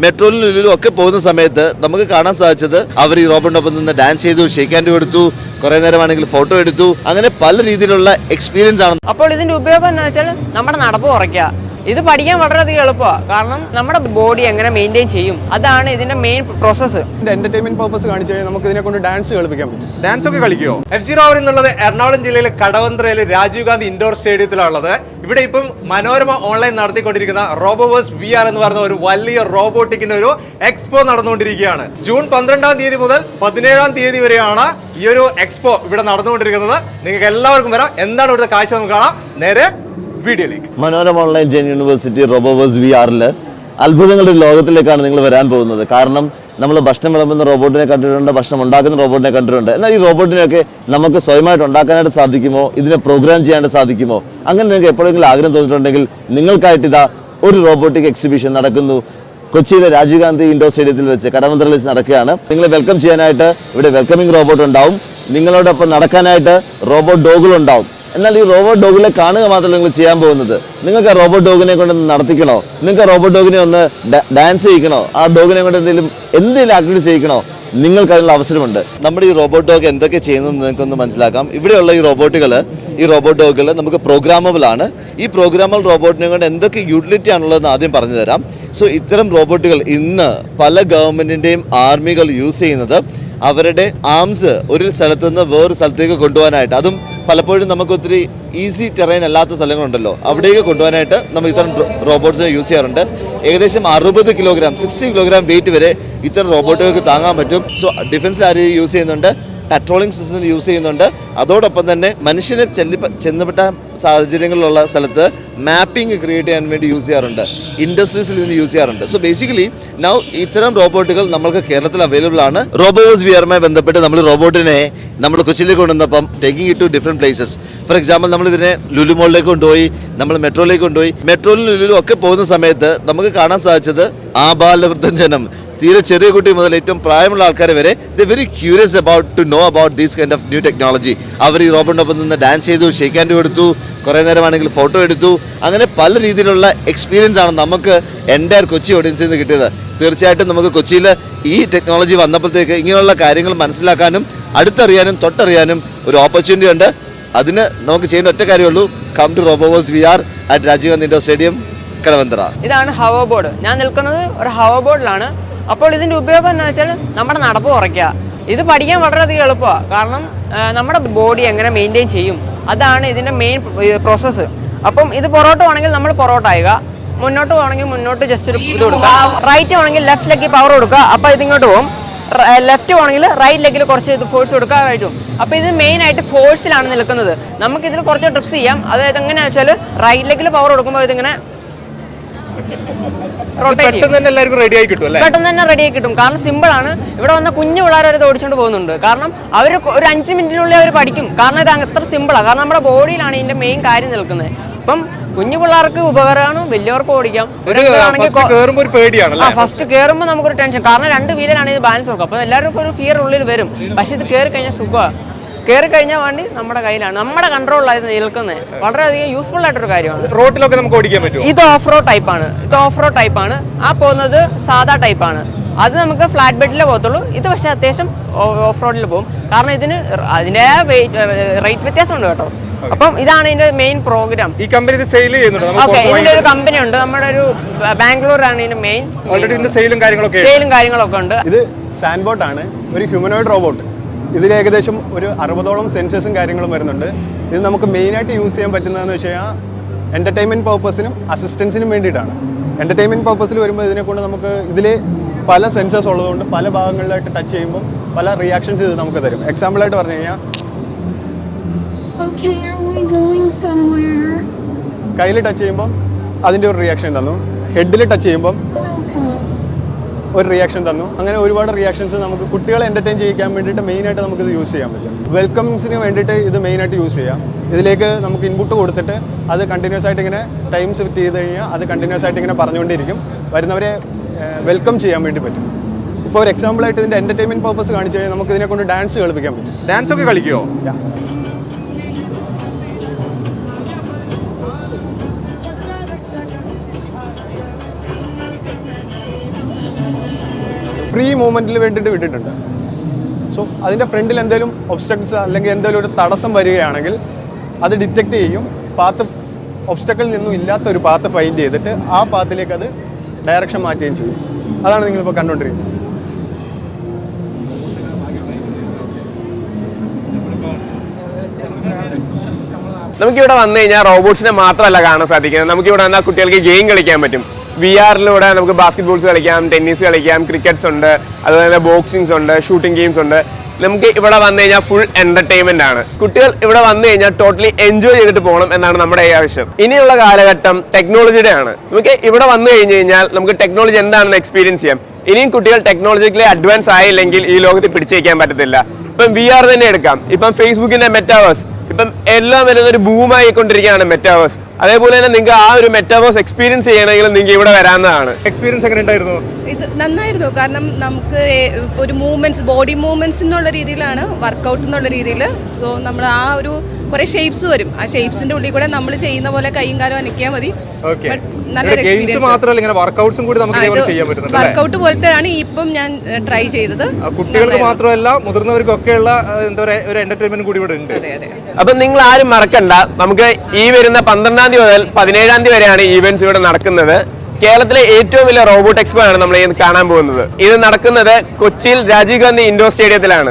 മെട്രോയിലും ഒക്കെ പോകുന്ന സമയത്ത് നമുക്ക് കാണാൻ സാധിച്ചത് അവർ ഈ റോബോട്ടിനൊപ്പം നിന്ന് ഡാൻസ് ചെയ്തു ഷേക്ക് ഹാൻഡ് കൊടുത്തു കുറെ നേരമാണെങ്കിൽ ഫോട്ടോ എടുത്തു. അങ്ങനെ പല രീതിയിലുള്ള എക്സ്പീരിയൻസ് ആണ്. അപ്പോൾ ഇതിന്റെ ഉപയോഗം എന്ന് വെച്ചാൽ നമ്മുടെ നടപ്പ് കുറയ്ക്കുക. ഇത് പഠിക്കാൻ വളരെയധികം എളുപ്പമാണ് കാരണം നമ്മുടെ ബോഡി എങ്ങനെ മെയിന്റെയിൻ ചെയ്യും? അതാണ് ഇതിന്റെ മെയിൻ പ്രോസസ് ഇതിന്റെ എന്റർടൈൻമെന്റ് പർപ്പസ് കാണിച്ചു കഴിഞ്ഞാൽ നമുക്ക് ഇതിനെ കൊണ്ട് ഡാൻസ് കളിപ്പിക്കാൻ പറ്റും. ഡാൻസ് ഒക്കെ കളിക്കുമോ എഫ് ജി റാവർ എന്നുള്ളത് എറണാകുളം ജില്ലയിലെ കടവന്ത്രയിലെ രാജീവ് ഗാന്ധി ഇൻഡോർ സ്റ്റേഡിയത്തിലുള്ളത് ഇവിടെ ഇപ്പം മനോരമ ഓൺലൈൻ നടത്തിക്കൊണ്ടിരിക്കുന്ന റോബോവേഴ്സ് വി ആർ എന്ന് പറയുന്ന ഒരു വലിയ റോബോട്ടിക്കിന്റെ ഒരു എക്സ്പോ നടന്നുകൊണ്ടിരിക്കുകയാണ്. ജൂൺ പന്ത്രണ്ടാം തീയതി മുതൽ പതിനേഴാം തീയതി വരെയാണ് ഈ ഒരു എക്സ്പോ ഇവിടെ നടന്നുകൊണ്ടിരിക്കുന്നത്. നിങ്ങൾക്ക് എല്ലാവർക്കും വരാം. എന്താണ് ഇവിടുത്തെ കാഴ്ച നമുക്ക് കാണാം. നേരെ വീഡിയോയിലേക്ക്. Manorama online gen university Roboverse V ആറിൽ അത്ഭുതങ്ങളുടെ ലോകത്തിലേക്കാണ് നിങ്ങൾ വരാൻ പോകുന്നത്. കാരണം നമ്മൾ ഭക്ഷണം വിളമ്പുന്ന റോബോട്ടിനെ കണ്ടിട്ടുണ്ട് ഭക്ഷണം ഉണ്ടാക്കുന്ന റോബോട്ടിനെ കണ്ടിട്ടുണ്ട്. എന്നാൽ ഈ റോബോട്ടിനെയൊക്കെ നമുക്ക് സ്വയമായിട്ട് ഉണ്ടാക്കാനായിട്ട് സാധിക്കുമോ? ഇതിനെ പ്രോഗ്രാം ചെയ്യാനായിട്ട് സാധിക്കുമോ? അങ്ങനെ നിങ്ങൾക്ക് എപ്പോഴെങ്കിലും ആഗ്രഹം തോന്നിയിട്ടുണ്ടെങ്കിൽ നിങ്ങൾക്കായിട്ട് ഇതാ ഒരു റോബോട്ടിക് എക്സിബിഷൻ നടക്കുന്നു. കൊച്ചിയിലെ രാജീവ് ഗാന്ധി ഇൻഡോർ സ്റ്റേഡിയത്തിൽ വെച്ച് കടമന്ത്രയിൽ വെച്ച് നടക്കുകയാണ്. നിങ്ങളെ വെൽക്കം ചെയ്യാനായിട്ട് ഇവിടെ വെൽക്കമിംഗ് റോബോട്ട് ഉണ്ടാവും. നിങ്ങളോടൊപ്പം നടക്കാനായിട്ട് റോബോട്ട് ഡോഗുകൾ ഉണ്ടാവും എന്നാൽ ഈ റോബോട്ട് ഡോഗിനെ കാണുക മാത്രമല്ല നിങ്ങൾ ചെയ്യാൻ പോകുന്നത്. നിങ്ങൾക്ക് ആ റോബോട്ട് ഡോഗിനെ കൊണ്ട് നടത്തിക്കണോ? നിങ്ങൾക്ക് ആ റോബോട്ട് ഡോഗിനെ ഒന്ന് ഡാൻസ് ചെയ്യിക്കണോ? ആ ഡോഗിനെ കൊണ്ട് എന്തെങ്കിലും എന്തെങ്കിലും ആക്ടിവിറ്റി ചെയ്യിക്കണോ? നിങ്ങൾക്ക് അതിനുള്ള അവസരമുണ്ട്. നമ്മുടെ ഈ റോബോട്ട് ഡോഗ് എന്തൊക്കെ ചെയ്യുന്നത് നിങ്ങൾക്കൊന്ന് മനസ്സിലാക്കാം. ഇവിടെയുള്ള ഈ റോബോട്ടുകൾ ഈ റോബോട്ട് ഡോഗുകൾ നമുക്ക് പ്രോഗ്രാമബിൾ ആണ്. ഈ പ്രോഗ്രാമബിൾ റോബോട്ടിനെ കൊണ്ട് എന്തൊക്കെ യൂട്ടിലിറ്റി ആണുള്ളതെന്ന് ആദ്യം പറഞ്ഞു തരാം. സോ ഇത്തരം റോബോട്ടുകൾ ഇന്ന് പല ഗവൺമെന്റിന്റെയും ആർമികൾ യൂസ് ചെയ്യുന്നത് അവരുടെ ആംസ് ഒരു സ്ഥലത്തുനിന്ന് വേറൊരു സ്ഥലത്തേക്ക് കൊണ്ടുപോകാനായിട്ട്. അതും പലപ്പോഴും നമുക്ക് ഒത്തിരി ഈസി ടെറൈൻ അല്ലാത്ത സ്ഥലങ്ങളുണ്ടല്ലോ. അവിടേക്ക് കൊണ്ടുപോകാനായിട്ട് നമുക്ക് ഇത്തരം റോബോട്ട്സിനെ യൂസ് ചെയ്യാറുണ്ട്. ഏകദേശം അറുപത് കിലോഗ്രാം സിക്സ്റ്റി കിലോഗ്രാം വെയിറ്റ് വരെ ഇത്തരം റോബോട്ടുകൾക്ക് താങ്ങാൻ പറ്റും. സോ ഡിഫൻസിൽ ആര് യൂസ് ചെയ്യുന്നുണ്ട്? പെട്രോളിംഗ് സിസ്റ്റത്തിൽ യൂസ് ചെയ്യുന്നുണ്ട്. അതോടൊപ്പം തന്നെ മനുഷ്യനെ ചെല്ലി ചെന്നപ്പെട്ട സാഹചര്യങ്ങളിലുള്ള സ്ഥലത്ത് മാപ്പിംഗ് ക്രിയേറ്റ് ചെയ്യാൻ വേണ്ടി യൂസ് ചെയ്യാറുണ്ട്. ഇൻഡസ്ട്രീസിൽ ഇതിന് യൂസ് ചെയ്യാറുണ്ട്. സോ ബേസിക്കലി നൗ ഇത്തരം റോബോട്ടുകൾ നമ്മൾക്ക് കേരളത്തിൽ അവൈലബിൾ ആണ്. റോബോസ് വിയറുമായി ബന്ധപ്പെട്ട് നമ്മൾ റോബോട്ടിനെ നമ്മൾ കൊച്ചിയിലേക്ക് കൊണ്ടുവന്നപ്പം taking it to different places for example നമ്മൾ ഇതിനെ ലുലു മോളിലേക്ക് കൊണ്ടുപോയി നമ്മൾ മെട്രോയിലേക്ക് കൊണ്ടുപോയി. മെട്രോയിലും ലുലുലും ഒക്കെ പോകുന്ന സമയത്ത് നമുക്ക് കാണാൻ സാധിച്ചത് ആബാലവൃദ്ധം ജനം തീരെ ചെറിയ കുട്ടി മുതൽ ഏറ്റവും പ്രായമുള്ള ആൾക്കാർ വരെ the very curious about to know about these kind of new technology അവർ ഈ റോബോട്ടിനൊപ്പം നിന്ന് ഡാൻസ് ചെയ്തു ഷേക്ക് ഹാൻഡ് കൊടുത്തു കുറേ നേരമാണെങ്കിൽ ഫോട്ടോ എടുത്തു. അങ്ങനെ പല രീതിയിലുള്ള എക്സ്പീരിയൻസ് ആണ് നമുക്ക് എന്റെ കൊച്ചി ഓഡിയൻസിൽ നിന്ന് കിട്ടിയത്. തീർച്ചയായിട്ടും നമുക്ക് കൊച്ചിയിൽ ഈ ടെക്നോളജി വന്നപ്പോഴത്തേക്ക് ഇങ്ങനെയുള്ള കാര്യങ്ങൾ മനസ്സിലാക്കാനും അടുത്തറിയാനും തൊട്ടറിയാനും ഒരു ഓപ്പർച്യൂണിറ്റി ഉണ്ട്. അതിന് നമുക്ക് ചെയ്യേണ്ട ഒറ്റ കാര്യമുള്ളൂ come to Roboverse V R at Rajiv Gandhi indoor stadium Kadavanthra ഇതാണ് ഹവർ ബോർഡ് ഞാൻ നിൽക്കുന്നത് ഒരു ഹവർ ബോർഡിലാണ് അപ്പോൾ ഇതിന്റെ ഉപയോഗം എന്ന് വെച്ചാൽ നമ്മുടെ നടപ്പ് കുറയ്ക്കുക. ഇത് പഠിക്കാൻ വളരെയധികം എളുപ്പമാണ് കാരണം നമ്മുടെ ബോഡി എങ്ങനെ മെയിന്റെയിൻ ചെയ്യും? അതാണ് ഇതിന്റെ മെയിൻ പ്രോസസ്സ് അപ്പം ഇത് പൊറോട്ട ആണെങ്കിൽ നമ്മൾ പൊറോട്ട ആയുക മുന്നോട്ട് പോകണമെങ്കിൽ മുന്നോട്ട് ജസ്റ്റ് ഒരു ഇത് കൊടുക്കുക. റൈറ്റ് ആണെങ്കിൽ ലെഫ്റ്റ് ലെഗ് പവർ കൊടുക്കുക. അപ്പോൾ ഇതിങ്ങോട്ട് പോകും ലെഫ്റ്റ് പോകണമെങ്കിൽ റൈറ്റ് ലെഗിൽ കുറച്ച് ഇത് ഫോഴ്സ് കൊടുക്കുക റൈറ്റ് പോകും അപ്പോൾ ഇത് മെയിൻ ആയിട്ട് ഫോഴ്സിലാണ് നിൽക്കുന്നത്. നമുക്ക് ഇതിൽ കുറച്ച് ട്രിക്സ് ചെയ്യാം. അതായത് എങ്ങനെയാണെന്ന് വെച്ചാൽ റൈറ്റ് ലെഗിൽ പവർ കൊടുക്കുമ്പോൾ ഇതിങ്ങനെ പെട്ടെന്ന് തന്നെ എല്ലാവർക്കും റെഡി ആയി കിട്ടും അല്ലേ? പെട്ടെന്ന് തന്നെ റെഡി ആയി കിട്ടും. കാരണം സിമ്പിൾ ആണ്. ഇവിടെ വന്ന കുഞ്ഞു പിള്ളേർ വരെ ഓടിച്ചോണ്ട് ഓടിച്ചുകൊണ്ട് പോകുന്നുണ്ട്. കാരണം അവർ ഒരു അഞ്ച് മിനിറ്റിനുള്ളിൽ അവർ പഠിക്കും. കാരണം ഇത് അത്ര സിമ്പിളാണ് കാരണം നമ്മുടെ ബോഡിയിലാണ് ഇതിന്റെ മെയിൻ കാര്യം നിൽക്കുന്നത്. അപ്പം കുഞ്ഞു പിള്ളേർക്ക് ഉപകാരമാണ് വലിയവർക്ക് ഓടിക്കാം. ഫസ്റ്റ് കയറുമ്പോൾ നമുക്കൊരു ടെൻഷൻ കാരണം രണ്ട് വീലിലാണ് ഇത് ബാലൻസ് നോക്കുക അപ്പോൾ എല്ലാവർക്കും ഒരു ഫിയർ ഉള്ളിൽ വരും. പക്ഷെ ഇത് കയറി കഴിഞ്ഞാൽ സുഖമാണ്. കയറി കഴിഞ്ഞാൽ വണ്ടി നമ്മുടെ കയ്യിലാണ്. നമ്മുടെ കൺട്രോളിലായി നിൽക്കുന്നത് വളരെയധികം യൂസ്ഫുൾ ആയിട്ടൊരു കാര്യമാണ്. റോഡിലൊക്കെ നമുക്ക് ഓടിക്കാൻ പറ്റും ഇത് ഓഫ് റോഡ് ടൈപ്പ് ആണ്. ഇത് ഓഫ് റോഡ് ടൈപ്പ് ആണ്. ആ പോകുന്നത് സാധാ ടൈപ്പ് ആണ്. അത് നമുക്ക് ഫ്ലാറ്റ് ബെഡിലേ പോകത്തുള്ളൂ. ഇത് പക്ഷേ അത്യാവശ്യം ഓഫ് റോഡിൽ പോകും. കാരണം ഇതിന് അതിന്റെ റേറ്റ് വ്യത്യാസമുണ്ട് കേട്ടോ. അപ്പം ഇതാണ് ഇതിന്റെ മെയിൻ പ്രോഗ്രാം ഈ കമ്പനി ഇത് സെയിൽ ചെയ്യുന്നുണ്ട്? ഓക്കെ ഇതിന്റെ ഒരു കമ്പനി ഉണ്ട്. നമ്മുടെ ഒരു ബാംഗ്ലൂർ ആണ് ഇതിന്റെ മെയിൻ ഓൾറെഡി ഇതിന്റെ സെയിലും കാര്യങ്ങളൊക്കെ ഉണ്ട്. സെയിലും കാര്യങ്ങളൊക്കെ ഉണ്ട്. ഇത് സാൻബോട്ട് ആണ്. ഒരു ഹ്യൂമനോയിഡ് റോബോട്ട് ഇതിൽ ഏകദേശം ഒരു അറുപതോളം സെൻസേഴ്സും കാര്യങ്ങളും വരുന്നുണ്ട്. ഇത് നമുക്ക് മെയിനായിട്ട് യൂസ് ചെയ്യാൻ പറ്റുന്നതെന്ന് വെച്ച് കഴിഞ്ഞാൽ എന്റർടൈൻമെന്റ് പർപ്പസിനും അസിസ്റ്റൻസിനും വേണ്ടിയിട്ടാണ്. എന്റർടൈൻമെന്റ് പർപ്പസിൽ വരുമ്പോൾ ഇതിനെക്കൊണ്ട് നമുക്ക് ഇതിൽ പല സെൻസേഴ്സ് ഉള്ളതുകൊണ്ട് പല ഭാഗങ്ങളിലായിട്ട് ടച്ച് ചെയ്യുമ്പോൾ പല റിയാക്ഷൻസ് ഇത് നമുക്ക് തരും. എക്സാമ്പിളായിട്ട് പറഞ്ഞു കഴിഞ്ഞാൽ? കയ്യിൽ ടച്ച് ചെയ്യുമ്പോൾ അതിന്റെ ഒരു റിയാക്ഷൻ തന്നു. ഹെഡിൽ ടച്ച് ചെയ്യുമ്പോൾ ഒരു റിയാക്ഷൻ തന്നു. അങ്ങനെ ഒരുപാട് റിയാക്ഷൻസ് നമുക്ക് കുട്ടികളെ എന്റർടൈൻ ചെയ്യിക്കാൻ വേണ്ടിയിട്ട് മെയിനായിട്ട് നമുക്കിത് യൂസ് ചെയ്യാൻ പറ്റും. വെൽക്കംസിന് വേണ്ടിയിട്ട് ഇത് മെയിനായിട്ട് യൂസ് ചെയ്യാം. ഇതിലേക്ക് നമുക്ക് ഇൻപുട്ട് കൊടുത്തിട്ട് അത് കണ്ടിന്യൂസ് ആയിട്ട് ഇങ്ങനെ ടൈം സെറ്റ് ചെയ്ത് കഴിഞ്ഞാൽ അത് കണ്ടിന്യൂസ് ആയിട്ട് ഇങ്ങനെ പറഞ്ഞുകൊണ്ടിരിക്കും വരുന്നവരെ വെൽക്കം ചെയ്യാൻ വേണ്ടി പറ്റും. ഇപ്പോൾ ഒരു എക്സാമ്പിളായിട്ട് ഇതിന്റെ എന്റർടൈൻമെന്റ് പർപ്പസ് കാണിച്ചു കഴിഞ്ഞാൽ നമുക്ക് ഇതിനെ കൊണ്ട് ഡാൻസ് കളിപ്പിക്കാൻ പറ്റും. ഡാൻസ് ഒക്കെ കളിക്കുമോ ഫ്രീ മൂവ്മെന്റിൽ വേണ്ടിയിട്ട് വിട്ടിട്ടുണ്ട്. സോ അതിന്റെ ഫ്രണ്ടിൽ എന്തെങ്കിലും ഒബ്സ്റ്റക്കിൾസ് അല്ലെങ്കിൽ എന്തെങ്കിലും ഒരു തടസ്സം വരികയാണെങ്കിൽ അത് ഡിറ്റക്ട് ചെയ്യും. പാത്ത് ഒബ്സ്റ്റക്കിൾ നിന്നും ഇല്ലാത്ത ഒരു പാത്ത് ഫൈൻഡ് ചെയ്തിട്ട് ആ പാത്തിലേക്ക് അത് ഡയറക്ഷൻ മാറ്റുകയും ചെയ്യും. അതാണ് നിങ്ങളിപ്പോൾ കണ്ടുകൊണ്ടിരിക്കുന്നത്. നമുക്കിവിടെ വന്നു കഴിഞ്ഞാൽ റോബോട്ട്സിനെ മാത്രമല്ല കാണാൻ സാധിക്കുന്നത്. നമുക്കിവിടെ വന്നാൽ കുട്ടികൾക്ക് ഗെയിം കളിക്കാൻ പറ്റും. വി ആറിലൂടെ നമുക്ക് ബാസ്കറ്റ് ബോൾസ് കളിക്കാം ടെന്നീസ് കളിക്കാം ക്രിക്കറ്റ്സ് ഉണ്ട് അതുപോലെ തന്നെ ബോക്സിങ്സ് ഉണ്ട് ഷൂട്ടിംഗ് ഗെയിംസ് ഉണ്ട്. നമുക്ക് ഇവിടെ വന്നു കഴിഞ്ഞാൽ ഫുൾ എന്റർടൈൻമെന്റ് ആണ്. കുട്ടികൾ ഇവിടെ വന്നു കഴിഞ്ഞാൽ ടോട്ടലി എൻജോയ് ചെയ്തിട്ട് പോകണം എന്നാണ് നമ്മുടെ ഈ ആവശ്യം. ഇനിയുള്ള കാലഘട്ടം ടെക്നോളജിയുടെ ആണ് നമുക്ക് ഇവിടെ വന്നു കഴിഞ്ഞു കഴിഞ്ഞാൽ നമുക്ക് ടെക്നോളജി എന്താണെന്ന് എക്സ്പീരിയൻസ് ചെയ്യാം. ഇനിയും കുട്ടികൾ ടെക്നോളജിക്കലി അഡ്വാൻസ് ആയില്ലെങ്കിൽ ഈ ലോകത്ത് പിടിച്ചേക്കാൻ പറ്റത്തില്ല. ഇപ്പം വി ആർ തന്നെ എടുക്കാം. ഇപ്പം ഫേസ്ബുക്കിന്റെ മെറ്റാവേഴ്സ് ഇപ്പം എല്ലാം വരുന്ന ഒരു ബൂമായിക്കൊണ്ടിരിക്കുകയാണ് മെറ്റാവേഴ്സ് അതേപോലെ തന്നെ നിങ്ങൾക്ക് ആ ഒരു മെറ്റാവേഴ്സ് എക്സ്പീരിയൻസ് ചെയ്യണമെങ്കിൽ നിങ്ങൾ ഇവിടെ വരാവുന്നതാണ്. എക്സ്പീരിയൻസ് എങ്ങനെ ഉണ്ടായിരുന്നു? ഇത് നന്നായിരുന്നു. കാരണം നമുക്ക് ഒരു മൂവ്മെന്റ്സ് ബോഡി മൂവ്മെന്റ്സ് എന്നുള്ള രീതിയിലാണ് വർക്കൗട്ട് എന്നുള്ള രീതിയിൽ സോ നമ്മൾ ആ ഒരു കുറെ ഷേപ്സ് വരും. ആ ഷേപ്സിന്റെ ഉള്ളിൽ കൂടെ നമ്മൾ ചെയ്യുന്ന പോലെ കൈയും കാലും അനക്കിയാൽ മതി. ഓക്കെ But നല്ലൊരു ഗെയിംസ് ഇങ്ങനെ വർക്കൗട്ട്സും കൂടി നമുക്ക് ഇതേപോലെ ചെയ്യാൻ പറ്റുന്നുണ്ട് അല്ലേ? വർക്കൗട്ട് പോലത്തെയാണ് ഇപ്പം ഞാൻ ട്രൈ ചെയ്തത്. കുട്ടികൾക്ക് മാത്രമല്ല മുതിർന്നവർക്കൊക്കെയുള്ള എന്താ പറയുക ഒരു എന്റർടൈൻമെന്റ് കൂടി ഇവിടെ ഉണ്ട്. അതെ അതെ. അപ്പം നിങ്ങൾ ആരും മറക്കണ്ട. നമുക്ക് ഈ വരുന്ന പന്ത്രണ്ടാം തീയതി മുതൽ പതിനേഴാം തീയതി വരെയാണ് ഈവെന്റ്സ് ഇവിടെ നടക്കുന്നത്. കേരളത്തിലെ ഏറ്റവും വലിയ റോബോട്ട് എക്സ്പോ ആണ് നമ്മൾ കാണാൻ പോകുന്നത്. ഇത് നടക്കുന്നത് കൊച്ചിയിൽ രാജീവ് ഗാന്ധി ഇൻഡോർ സ്റ്റേഡിയത്തിലാണ്